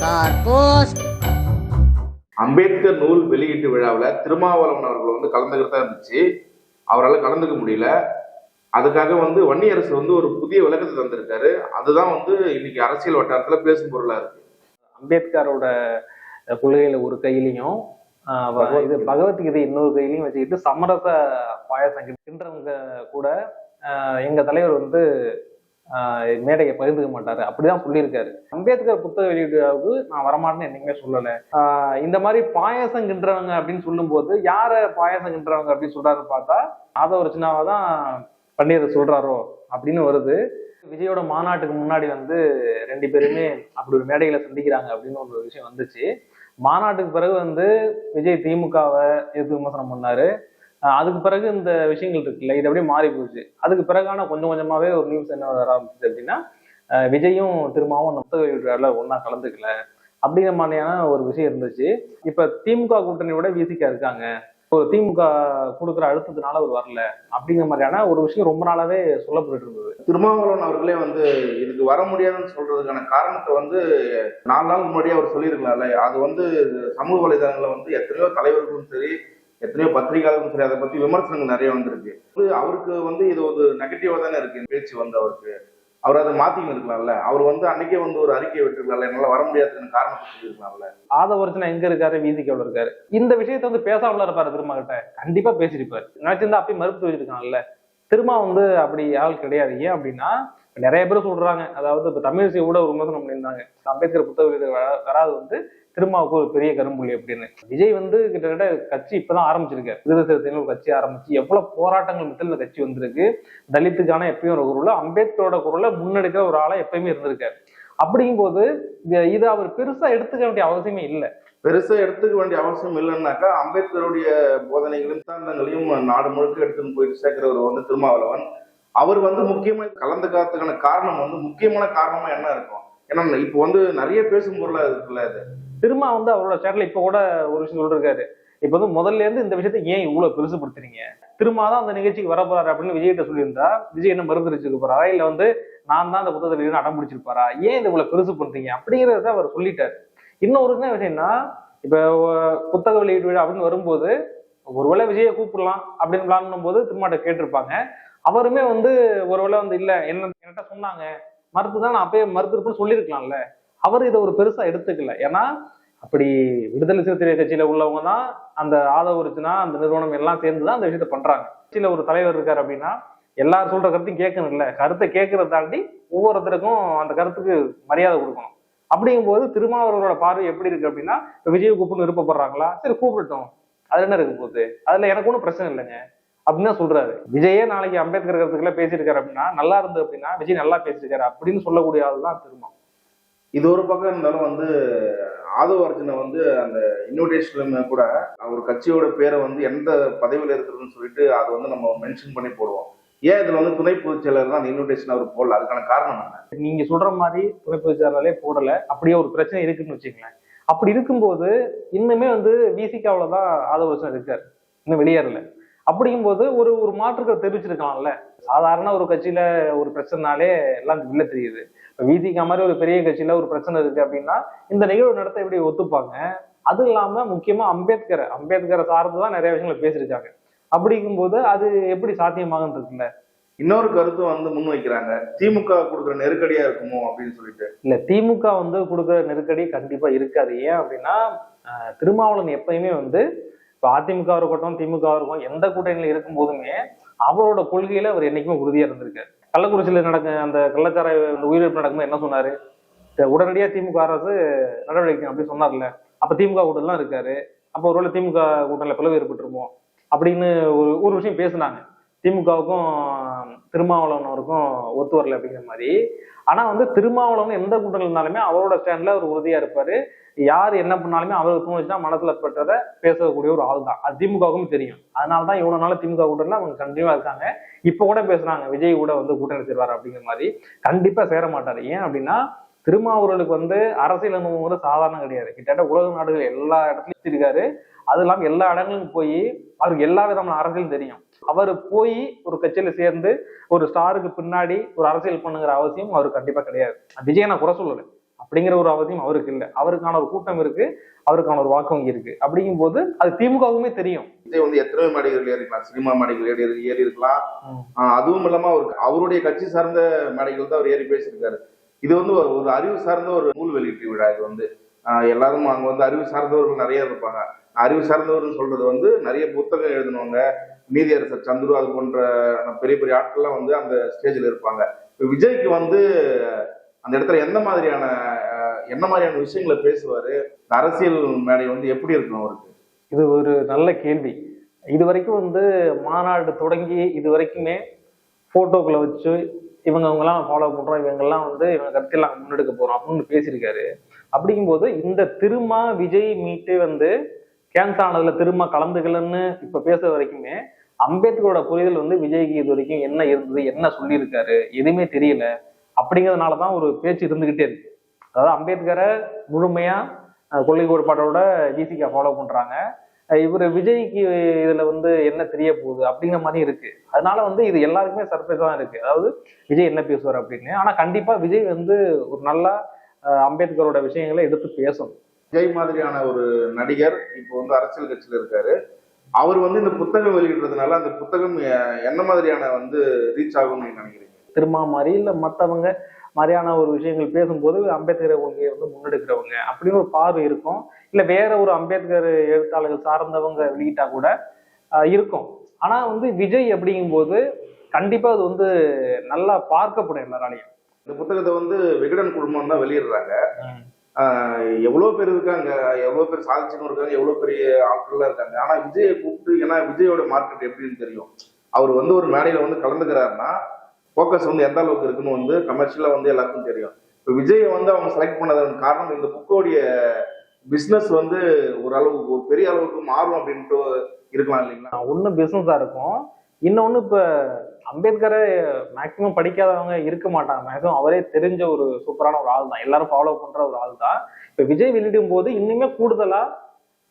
கார்போஸ். அம்பேத்கர் நூல் வெளியீட்டு விழாவில் திருமாவளவன் அவர்கள் வந்து கலந்துக்கிறதா இருந்துச்சு. அவரால் கலந்துக்க முடியல. அதுக்காக வந்து வன்னியரசு வந்து ஒரு புதிய விளக்கத்தை தந்திருக்காரு. அதுதான் வந்து இன்னைக்கு அரசியல் வட்டாரத்தில் பேசும் பொருளா இருக்கு. அம்பேத்கரோட கொள்கையில ஒரு கையிலையும் இது பகவத்கீதை இன்னொரு கையிலையும் வச்சுக்கிட்டு சமரச பாயசம். கிண்டுறவங்க கூட ஆஹ், எங்க தலைவர் வந்து மேடையை பகிர்ந்துக்க மாட்டாரு. அப்படிதான் சொல்லியிருக்காரு. அம்பேத்கர் புத்தக வெளியீடுக்கு நான் வரமாட்டேன்னு என்னைக்குமே சொல்லலை. இந்த மாதிரி பாயசம் கின்றவங்க அப்படின்னு சொல்லும்போது யார பாயசம் கின்றவங்க அப்படின்னு சொல்றாருன்னு பார்த்தா ஆதவ ரச்சனாவை தான் பன்னீர் சொல்றாரோ அப்படின்னு வருது. விஜயோட மாநாட்டுக்கு முன்னாடி வந்து ரெண்டு பேருமே அப்படி ஒரு மேடையில சந்திக்கிறாங்க அப்படின்னு ஒரு விஷயம் வந்துச்சு. மாநாட்டுக்கு பிறகு வந்து விஜய் திமுகவை எதிர்த்து விமர்சனம் பண்ணாரு. அதுக்கு பிறகு இந்த விஷயங்கள் இருக்குல்ல இது அப்படியே மாறி போச்சு. அதுக்கு பிறகான கொஞ்சம் கொஞ்சமாவே ஒரு நியூஸ் என்ன வர ஆரம்பிச்சது அப்படின்னா விஜயும் திரும்பவும் அந்த புத்தக வெளியீடுல ஒன்னா கலந்துக்கல. அப்படிங்கிற மாதிரியான ஒரு விஷயம் இருந்துச்சு. இப்ப திமுக கூட்டணியோட விசிகா இருக்காங்க. ஒரு திமுக கொடுக்குற அழுத்தத்தினால அவர் வரல. அப்படிங்கிற மாதிரியான ஒரு விஷயம் ரொம்ப நாளாவே சொல்லப்பட்டு இருந்தது. திருமாவளவன் அவர்களே வந்து இதுக்கு வர முடியாதுன்னு சொல்றதுக்கான காரணத்தை வந்து நாலு நாள் முன்னாடியே அவர் சொல்லியிருக்கலாம்ல. அது வந்து சமூக வலைதளங்களை வந்து எத்தனையோ தலைவர்களும் சரி எத்தனையோ பத்திரிகையாளர்களும் சரி அதை பத்தி விமர்சனங்கள் நிறைய வந்திருக்கு. அவருக்கு வந்து இது ஒரு நெகட்டிவா தானே இருக்கு பேச்சு வந்து அவருக்கு. அவர் அதை மாத்தின்னு இருக்கலாம்ல அவர் வந்து அன்னைக்கே வந்து ஒரு அறிக்கை விட்டுருக்கலாம்ல என்னால வர முடியாதுன்னு காரணத்தை சொல்லியிருக்கலாம்ல ஆதவர்ஜனா எங்க இருக்காரு விசிகவுல இருக்காரு? இந்த விஷயத்த வந்து பேசாமல இருப்பாரு திருமா கிட்ட. கண்டிப்பா பேசியிருப்பாரு. நினைச்சிருந்தா அப்பயும் மறுத்து வச்சிருக்காங்கல்ல திருமா வந்து அப்படி ஆள் கிடையாது. ஏன் அப்படின்னா நிறைய பேர் சொல்றாங்க. அதாவது இப்ப தமிழிசை கூட ஒரு விமர்சனம் பண்ணியிருந்தாங்க. அம்பேத்கர் புத்தக வராது வந்து திருமாவுக்கு ஒரு பெரிய கரும்புள்ளி அப்படின்னு. விஜய் வந்து கிட்டத்தட்ட கட்சி இப்பதான் ஆரம்பிச்சிருக்காரு. விருது சிறுத்தைகள் ஒரு கட்சி ஆரம்பிச்சு எவ்வளவு போராட்டங்கள் மத்தியில் இந்த கட்சி வந்திருக்கு. தலித்துக்கான எப்பயும் ஒரு குரல அம்பேத்கரோட குரலை முன்னெடுக்கிற ஒரு ஆளா எப்பயுமே இருந்திருக்காரு. அப்படிங்கும்போது இது- இது அவர் பெருசா எடுத்துக்க வேண்டிய அவசியமே இல்லை. பெருசா எடுத்துக்க வேண்டிய அவசியம் இல்லைன்னாக்கா அம்பேத்கருடைய போதனைகளையும் சித்தாந்தங்களையும் நாடு முழுக்க எடுத்துன்னு போயிட்டு சேர்க்கிறவர் வந்து திருமாவளவன். அவர் வந்து முக்கியமா கலந்துக்காததுக்கான காரணம் வந்து முக்கியமான காரணமா என்ன இருக்கும்? ஏன்னா இப்போ வந்து நிறைய பேசும் பொருளா இருக்குல்ல திரும்ப வந்து அவரோட சேனல் இப்ப கூட ஒரு விஷயம் சொல்லிருக்காரு. இப்ப வந்து முதல்ல இருந்து இந்த விஷயத்தை ஏன் இவ்வளவு பெருசுப்படுத்துறீங்க? திரும்ப தான் அந்த நிகழ்ச்சிக்கு வர போறாரு அப்படின்னு விஜய்கிட்ட சொல்லியிருந்தா விஜய் என்ன மறுதளிச்சுக்க போறாரா? இல்ல வந்து நான் தான் அந்த புத்தகத்தில் அடம் பிடிச்சிருப்பாரா? ஏன் இது இவ்வளவு பெருசு பண்றீங்க அப்படிங்கறத அவர் சொல்லிட்டாரு. இன்னொரு என்ன விஷயம்னா இப்ப புத்தக வெளியீட்டு விழா அப்படின்னு வரும்போது ஒருவேளை விஜயை கூப்பிடலாம் அப்படின்னு பிளான் போது திருமாட்ட கேட்டிருப்பாங்க. அவருமே வந்து ஒருவேளை வந்து இல்ல என்ன என்கிட்ட சொன்னாங்க. மறுத்துதான் நான் அப்பயே மறுத்திருப்பேன்னு சொல்லியிருக்கலாம்ல. அவர் இதை ஒரு பெருசா எடுத்துக்கல. ஏன்னா அப்படி விடுதலை சிறுத்தை கட்சியில உள்ளவங்க தான் அந்த ஆதரவு இருந்துச்சுன்னா அந்த நிறுவனம் எல்லாம் சேர்ந்து தான் அந்த விஷயத்த பண்றாங்க. கட்சியில ஒரு தலைவர் இருக்காரு அப்படின்னா எல்லாரும் சொல்ற கருத்தையும் கேட்கணும் இல்ல. கருத்தை கேட்கறத தாண்டி ஒவ்வொருத்தருக்கும் அந்த கருத்துக்கு மரியாதை கொடுக்கணும். அப்படிங்கும்போது திருமாவளவரோட பார்வை எப்படி இருக்கு அப்படின்னா இப்ப விஜய் கூப்பிட்டு விருப்பப்படுறாங்களா? சரி கூப்பிடட்டும். அதுல என்ன இருக்கு போகுது? அதுல எனக்கு ஒன்றும் பிரச்சனை இல்லைங்க. அப்படின்னு சொல்றாரு. விஜயே நாளைக்கு அம்பேத்கர் கருத்துக்களை பேசியிருக்காரு அப்படின்னா நல்லா இருந்து அப்படின்னா விஜய் நல்லா பேசியிருக்காரு அப்படின்னு சொல்லக்கூடிய ஆள் தான் திருமா இது ஒரு பக்கம் இருந்தாலும் வந்து ஆதவ அர்ஜுனை வந்து அந்த இன்விடேஷன்ல கூட அவர் கட்சியோட பேரை வந்து எந்த பதவியில இருக்கிறதுன்னு சொல்லிட்டு அதை வந்து நம்ம மென்ஷன் பண்ணி போடுவோம். ஏன் இதுல வந்து துணை பொதுச் செயலர் தான் அந்த இன்விடேஷன் அவர் போடல? அதுக்கான காரணம் என்ன? நீங்க சொல்ற மாதிரி துணைப்பொதுச்சாரலே போடல. அப்படியே ஒரு பிரச்சனை இருக்குன்னு வச்சுக்கங்களேன். அப்படி இருக்கும்போது இன்னுமே வந்து விசிகாவில தான் ஆதவசம் இருக்காரு. இன்னும் வெளியேறல. அப்படிங்கும்போது ஒரு ஒரு மாற்றுக்கள் தெரிவிச்சிருக்கலாம்ல. சாதாரண ஒரு கட்சியில ஒரு பிரச்சனைனாலே எல்லாம் வெளில தெரியுது. இப்ப மாதிரி ஒரு பெரிய கட்சியில ஒரு பிரச்சனை இருக்கு அப்படின்னா இந்த நிகழ்வு நடத்த எப்படி ஒத்துப்பாங்க. அது இல்லாம முக்கியமா அம்பேத்கரை அம்பேத்கரை சார்ந்து தான் நிறைய விஷயங்களை பேசியிருக்காங்க. அப்படிங்கும்போது அது எப்படி சாத்தியமாகுன்னு இருக்குல்ல? இன்னொரு கருத்தும் வந்து முன் வைக்கிறாங்க திமுக கொடுக்குற நெருக்கடியா இருக்குமோ அப்படின்னு சொல்லிட்டு. இல்ல திமுக வந்து கொடுக்குற நெருக்கடி கண்டிப்பா இருக்காது. ஏன் அப்படின்னா திருமாவளவன் எப்பயுமே வந்து இப்போ அதிமுக இருக்கட்டும் திமுக இருக்கும் எந்த கூட்டணியில் இருக்கும் போதுமே அவரோட கொள்கையில அவர் என்னைக்குமே உறுதியா இருந்திருக்காரு. கள்ளக்குறிச்சியில் நடக்க அந்த கள்ளச்சார அந்த உயிரிழப்பு நடக்கும்போது என்ன சொன்னாரு? உடனடியாக உடனடியா திமுக அரசு நடவடிக்கை அப்படின்னு சொன்னார்ல. அப்ப திமுக கூட்டம்லாம் இருக்காரு. அப்ப ஒருவேளை திமுக கூட்டணியில பிளவு ஏற்பட்டுருமோ? அப்படின்னு ஒரு ஒரு விஷயம் பேசினாங்க. திமுகவுக்கும் திருமாவளவனருக்கும் ஒத்து வரல அப்படிங்கிற மாதிரி. ஆனா வந்து திருமாவளவன் எந்த கூட்டங்கள் இருந்தாலுமே அவரோட ஸ்டாண்ட்ல அவர் உறுதியா இருப்பாரு. யார் என்ன பண்ணாலுமே அவருக்கு தோணுச்சுன்னா மனசுல பெற்றதை பேசக்கூடிய ஒரு ஆள் தான் அது திமுகவுக்கும் தெரியும். அதனாலதான் இவ்வளவு நாள் திமுக கூட்டணில அவங்க கண்டிப்பா இருக்காங்க. இப்ப கூட பேசுறாங்க விஜய் கூட வந்து கூட்டணி சேர்வார் அப்படிங்கிற மாதிரி. கண்டிப்பா சேர மாட்டாரு. ஏன் அப்படின்னா திருமாவூரலுக்கு வந்து அரசியல் அனுபவம் சாதாரணம் கிடையாது. கிட்டத்தட்ட உலக நாடுகள் எல்லா இடத்துலயும் இருக்காரு அது இல்லாம எல்லா இடங்களுக்கும் போய் அவருக்கு எல்லா விதமான அரசியலும் தெரியும். அவர் போய் ஒரு கட்சியில சேர்ந்து ஒரு ஸ்டாருக்கு பின்னாடி ஒரு அரசியல் பண்ணுங்கிற அவசியம் அவருக்கு கண்டிப்பா கிடையாது. விஜய் நான் குறை சொல்லல. அப்படிங்கிற ஒரு அவசியம் அவருக்கு இல்லை. அவருக்கான ஒரு கூட்டம் இருக்கு அவருக்கான ஒரு வாக்கு வங்கி இருக்கு. அப்படிங்கும்போது அது திமுகவுமே தெரியும். விஜய் வந்து எத்தனையோ மேடைகள் ஏறி இருக்கலாம் சினிமா மேடைகள் ஏறி ஏறி இருக்கலாம். அதுவும் இல்லாம அவருக்கு அவருடைய கட்சி சார்ந்த மேடைகள் தான் அவர் ஏறி பேசியிருக்காரு. இது வந்து ஒரு ஒரு அறிவு சார்ந்த ஒரு நூல் வெளியீட்டு விழா இது வந்து. எல்லாரும் அங்க வந்து அறிவு சார்ந்தவர்கள் நிறைய இருப்பாங்க. அறிவு சார்ந்தவர்கள் சொல்றது வந்து நிறைய புத்தகம் எழுதினவங்க நீதியரசர் சந்துரு அது போன்ற பெரிய பெரிய ஆட்கள்லாம் வந்து அந்த ஸ்டேஜில் இருப்பாங்க. இப்போ விஜய்க்கு வந்து அந்த இடத்துல எந்த மாதிரியான என்ன மாதிரியான விஷயங்களை பேசுவாரு? அரசியல் மேடை வந்து எப்படி இருக்கணும் அவருக்கு? இது ஒரு நல்ல கேள்வி. இது வரைக்கும் வந்து மாநாடு தொடங்கி இது வரைக்குமே போட்டோக்களை வச்சு இவங்க அவங்கெல்லாம் ஃபாலோ பண்றோம் இவங்கெல்லாம் வந்து இவங்க கருத்தெல்லாம் முன்னெடுக்க போறோம் அப்படின்னு பேசியிருக்காரு. அப்படிங்கும்போது இந்த திருமா விஜய் மீட்டு வந்து கேன்சர் ஆனதுல திரும்ப கலந்துக்கலன்னு இப்ப பேசுற வரைக்குமே அம்பேத்கரோட புரிதல் வந்து விஜய்க்கு இது வரைக்கும் என்ன இருந்தது என்ன சொல்லியிருக்காரு எதுவுமே தெரியல அப்படிங்கிறதுனாலதான் ஒரு பேச்சு இருந்துகிட்டே இருக்கு. அதாவது அம்பேத்கரை முழுமையா கொள்கை கோட்பாட்டோட விசிகா ஃபாலோ பண்றாங்க. இவர் விஜய்க்கு இதுல வந்து என்ன தெரிய போகுது அப்படிங்கிற மாதிரி இருக்கு. அதனால வந்து இது எல்லாருக்குமே சர்ப்ரைஸ் தான் இருக்கு. அதாவது விஜய் என்ன பேசுவார் அப்படின்னு. ஆனா கண்டிப்பா விஜய் வந்து ஒரு நல்லா அம்பேத்கரோட விஷயங்களை எடுத்து பேசணும். விஜய் மாதிரியான ஒரு நடிகர் இப்போ வந்து அரசியல் கட்சியில இருக்காரு. அவர் வந்து இந்த புத்தகம் வெளியிடுறதுனால அந்த புத்தகம் என்ன மாதிரியான வந்து ரீச் ஆகும்னு நீங்க நினைக்கிறீங்க? திருமா மாதிரி இல்ல மத்தவங்க மாதிரியான ஒரு விஷயங்கள் பேசும்போது அம்பேத்கர் கொள்கையை வந்து முன்னெடுக்கிறவங்க அப்படின்னு ஒரு பார்வை இருக்கும். இல்ல வேற ஒரு அம்பேத்கர் எழுத்தாளர்கள் சார்ந்தவங்க வெளியிட்டா கூட இருக்கும். ஆனா வந்து விஜய் அப்படிங்கும்போது கண்டிப்பா அது வந்து நல்லா பார்க்கப்படும் எல்லாராலையும். இந்த புத்தகத்தை வந்து விகடன் குடும்பம் தான் வெளியிடுறாங்க. எவ்வளோ பேர் இருக்காங்க? எவ்வளோ பேர் சாதிச்சுன்னு இருக்காங்க? எவ்வளோ பெரிய ஆட்கள்லாம் இருக்காங்க? ஆனால் விஜயை கூப்பிட்டு ஏன்னா விஜயோட மார்க்கெட் எப்படின்னு தெரியும். அவர் வந்து ஒரு மேடையில் வந்து கலந்துக்கிறாருன்னா ஃபோக்கஸ் வந்து எந்த அளவுக்கு இருக்குன்னு வந்து கமர்ஷியலாக வந்து எல்லாருக்கும் தெரியும். இப்போ விஜயை வந்து அவங்க செலக்ட் பண்ணதன் காரணம் இந்த புக்கோடைய பிஸ்னஸ் வந்து ஒரு பெரிய அளவுக்கு மாறும் அப்படின்ட்டு இருக்கலாம் இல்லைங்களா? ஒன்றும் பிஸ்னஸாக இருக்கும். இன்னொன்னு இப்ப அம்பேத்கரை மேக்சிமம் படிக்காதவங்க இருக்க மாட்டாங்க. மேக்சிமம் அவரே தெரிஞ்ச ஒரு சூப்பரான ஒரு ஆள் தான் எல்லாரும் ஃபாலோ பண்ற ஒரு ஆள் தான் இப்ப விஜய் வெளியிடும் போது இன்னுமே கூடுதலா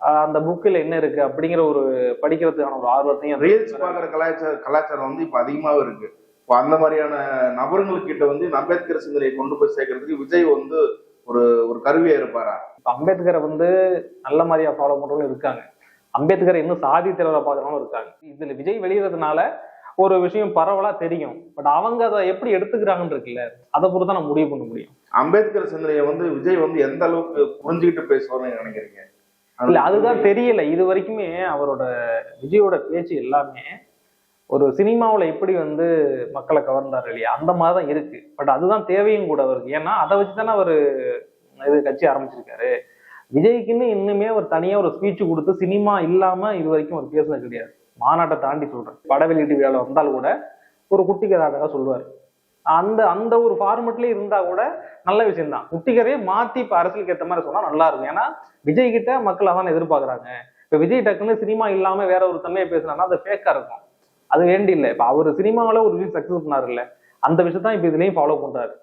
ஆஹ் அந்த புக்கில் என்ன இருக்கு அப்படிங்கிற ஒரு படிக்கிறதுக்கான ஒரு ஆர்வத்தையும் ரீல்ஸ் பாக்குற கலாச்சார கலாச்சாரம் வந்து இப்ப அதிகமாவே இருக்கு. இப்போ அந்த மாதிரியான நபர்களுக்கிட்ட வந்து இந்த அம்பேத்கர் சிந்தனையை கொண்டு போய் சேர்க்கறதுக்கு விஜய் வந்து ஒரு ஒரு கருவியா இருப்பாரா? இப்ப அம்பேத்கரை வந்து நல்ல மாதிரியா ஃபாலோ பண்றவங்களும் இருக்காங்க. அம்பேத்கரை இன்னும் சாதி தலைவரை இருக்காங்க. இதுல விஜய் வெளியிடுறதுனால ஒரு விஷயம் பரவலா தெரியும். பட் அவங்க அதை எப்படி எடுத்துக்கிறாங்கன்னு இருக்குல்ல அதை பொறுத்து தான் நம்ம முடிவு பண்ண முடியும். அம்பேத்கர் சிந்தனையை வந்து விஜய் வந்து எந்த அளவுக்கு புரிஞ்சுக்கிட்டு பேசுவார்னு நினைக்கிறீங்க? இல்ல அதுதான் தெரியல. இது வரைக்குமே அவரோட விஜயோட பேச்சு எல்லாமே ஒரு சினிமாவுல எப்படி வந்து மக்களை கவர்ந்தார் இல்லையா அந்த மாதிரி தான் இருக்கு. பட் அதுதான் தேவையும் கூட அவருக்கு. ஏன்னா அதை வச்சு தானே அவர் இது கட்சி ஆரம்பிச்சிருக்காரு. விஜய்க்குன்னு இன்னுமே ஒரு தனியா ஒரு ஸ்பீச் கொடுத்து சினிமா இல்லாம இது வரைக்கும் அவர் பேசுனது கிடையாது. மாநாட்டை தாண்டி சொல்றேன். பட வெளியீட்டு விழாவில் வந்தால் கூட ஒரு குட்டி கதாட்டகா சொல்லுவார். அந்த அந்த ஒரு ஃபார்மெட்லயே இருந்தா கூட நல்ல விஷயம் தான் குட்டிகரையே மாத்தி இப்ப அரசியலுக்கு ஏற்ற மாதிரி சொன்னா நல்லா இருக்கும். ஏன்னா விஜய் கிட்ட மக்கள் அதான் எதிர்பார்க்கறாங்க. இப்ப விஜய் டக்குன்னு சினிமா இல்லாம வேற ஒரு தன்மையை பேசினா அது ஃபேக்கா இருக்கும். அது வேண்டி இல்லை இப்ப அவர் சினிமாவில ஒரு விஷயம் சக்சஸ் பண்ணாரு இல்ல அந்த விஷயத்தான் இப்ப இதுலயும் ஃபாலோ பண்றாரு.